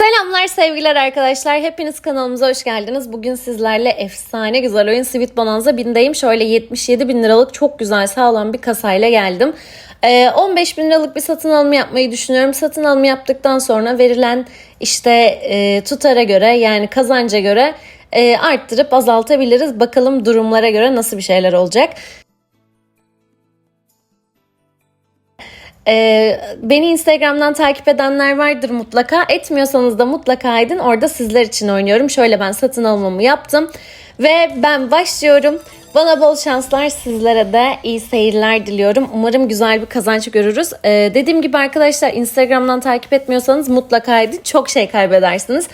Selamlar sevgiler arkadaşlar. Hepiniz kanalımıza hoş geldiniz. Bugün sizlerle efsane güzel oyun Sweet Bonanza 1000'deyim. Şöyle 77 bin liralık çok güzel sağlam bir kasayla geldim. Ee, 15 bin liralık bir satın alımı yapmayı düşünüyorum. Satın alımı yaptıktan sonra verilen işte e, tutara göre yani kazanca göre e, arttırıp azaltabiliriz. Bakalım durumlara göre nasıl bir şeyler olacak. Ee, beni Instagram'dan takip edenler vardır mutlaka. Etmiyorsanız da mutlaka edin. Orada sizler için oynuyorum. Şöyle ben satın almamı yaptım. Ve ben başlıyorum. Bana bol şanslar sizlere de iyi seyirler diliyorum. Umarım güzel bir kazanç görürüz. Ee, dediğim gibi arkadaşlar Instagram'dan takip etmiyorsanız mutlaka edin. Çok şey kaybedersiniz.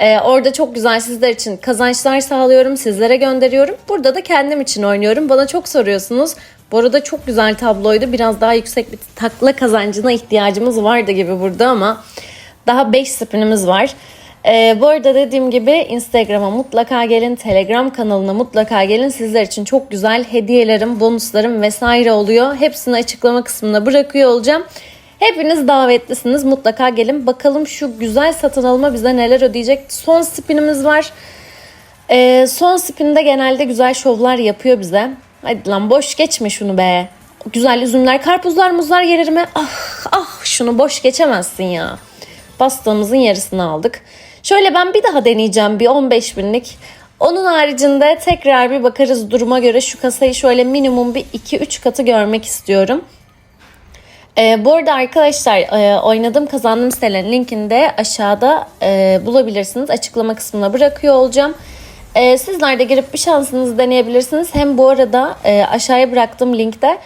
Ee, orada çok güzel sizler için kazançlar sağlıyorum. Sizlere gönderiyorum. Burada da kendim için oynuyorum. Bana çok soruyorsunuz. Bu arada çok güzel tabloydu. Biraz daha yüksek bir takla kazancına ihtiyacımız vardı gibi burada ama daha 5 spinimiz var. Ee, bu arada dediğim gibi Instagram'a mutlaka gelin, Telegram kanalına mutlaka gelin. Sizler için çok güzel hediyelerim, bonuslarım vesaire oluyor. Hepsini açıklama kısmına bırakıyor olacağım. Hepiniz davetlisiniz. Mutlaka gelin. Bakalım şu güzel satın alma bize neler ödeyecek. Son spinimiz var. Ee, son spinde genelde güzel şovlar yapıyor bize. Hadi lan boş geçme şunu be. Güzel üzümler, karpuzlar, muzlar gelir mi? Ah ah şunu boş geçemezsin ya. Pastamızın yarısını aldık. Şöyle ben bir daha deneyeceğim bir 15 binlik. Onun haricinde tekrar bir bakarız duruma göre şu kasayı şöyle minimum bir 2-3 katı görmek istiyorum. Ee, bu arada arkadaşlar e, oynadığım kazandığım sitelerin linkini de aşağıda e, bulabilirsiniz. Açıklama kısmına bırakıyor olacağım. E, sizler de girip bir şansınızı deneyebilirsiniz. Hem bu arada e, aşağıya bıraktığım linkte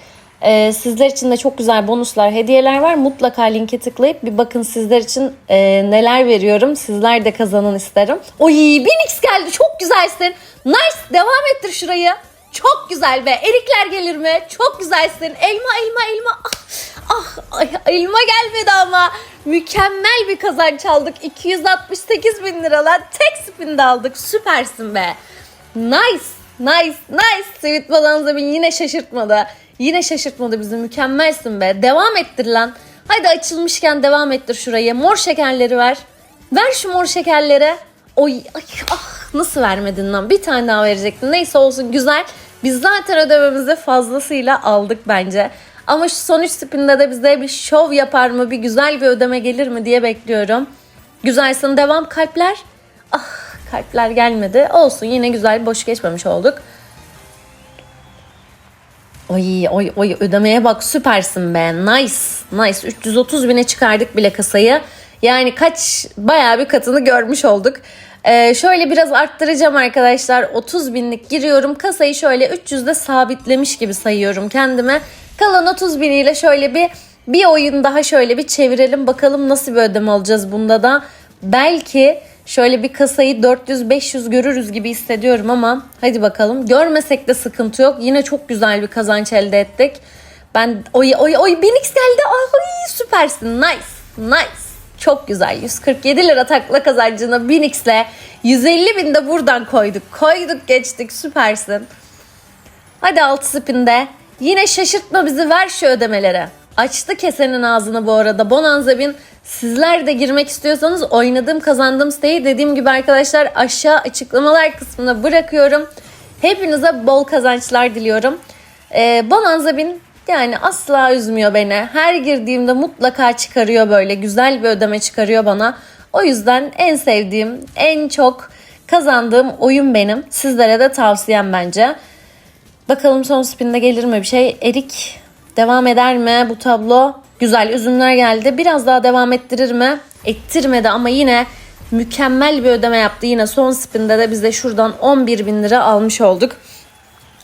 e, sizler için de çok güzel bonuslar, hediyeler var. Mutlaka linke tıklayıp bir bakın sizler için e, neler veriyorum. Sizler de kazanın isterim. Oy 1000x geldi çok güzelsin. Nice devam ettir şurayı. Çok güzel be. Erikler gelir mi? Çok güzelsin. Elma elma elma. Ah, ah elma gelmedi ama. Mükemmel bir kazanç aldık. 268 bin liralar tek spinde aldık. Süpersin be. Nice. Nice. Nice. Sweet Balanza beni yine şaşırtmadı. Yine şaşırtmadı bizi. Mükemmelsin be. Devam ettir lan. Haydi açılmışken devam ettir şurayı. Mor şekerleri ver. Ver şu mor şekerleri. Oy ay, ah nasıl vermedin lan? Bir tane daha verecektin. Neyse olsun güzel. Biz zaten ödememizi fazlasıyla aldık bence. Ama şu son 3 spinde de bize bir şov yapar mı? Bir güzel bir ödeme gelir mi diye bekliyorum. Güzelsin devam kalpler. Ah kalpler gelmedi. Olsun yine güzel boş geçmemiş olduk. Oy oy oy ödemeye bak süpersin be. Nice. Nice. 330 bine çıkardık bile kasayı. Yani kaç bayağı bir katını görmüş olduk. Ee, şöyle biraz arttıracağım arkadaşlar. 30 binlik giriyorum. Kasayı şöyle 300'de sabitlemiş gibi sayıyorum kendime. Kalan 30 biniyle şöyle bir bir oyun daha şöyle bir çevirelim. Bakalım nasıl bir ödeme alacağız bunda da. Belki şöyle bir kasayı 400-500 görürüz gibi hissediyorum ama hadi bakalım. Görmesek de sıkıntı yok. Yine çok güzel bir kazanç elde ettik. Ben oy oy oy 1000x geldi. Ay süpersin. Nice. Nice. Çok güzel. 147 lira takla kazancına 1000x'le 150 bin de buradan koyduk. Koyduk geçtik. Süpersin. Hadi alt spinde. Yine şaşırtma bizi ver şu ödemelere. Açtı kesenin ağzını bu arada. Bonanza bin. Sizler de girmek istiyorsanız oynadığım kazandığım siteyi dediğim gibi arkadaşlar aşağı açıklamalar kısmına bırakıyorum. Hepinize bol kazançlar diliyorum. Ee, Bonanza bin yani asla üzmüyor beni. Her girdiğimde mutlaka çıkarıyor böyle güzel bir ödeme çıkarıyor bana. O yüzden en sevdiğim, en çok kazandığım oyun benim. Sizlere de tavsiyem bence. Bakalım son spinde gelir mi bir şey? Erik devam eder mi bu tablo? Güzel üzümler geldi. Biraz daha devam ettirir mi? Ettirmedi ama yine mükemmel bir ödeme yaptı. Yine son spinde de biz de şuradan 11 bin lira almış olduk.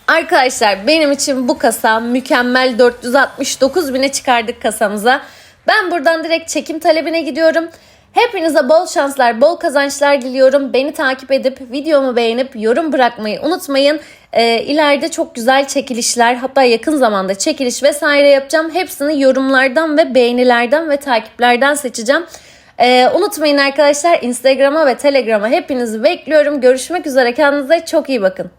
Arkadaşlar benim için bu kasa mükemmel 469 bine çıkardık kasamıza. Ben buradan direkt çekim talebine gidiyorum. Hepinize bol şanslar, bol kazançlar diliyorum. Beni takip edip videomu beğenip yorum bırakmayı unutmayın. Ee, ileride çok güzel çekilişler hatta yakın zamanda çekiliş vesaire yapacağım. Hepsini yorumlardan ve beğenilerden ve takiplerden seçeceğim. Ee, unutmayın arkadaşlar Instagram'a ve Telegram'a hepinizi bekliyorum. Görüşmek üzere kendinize çok iyi bakın.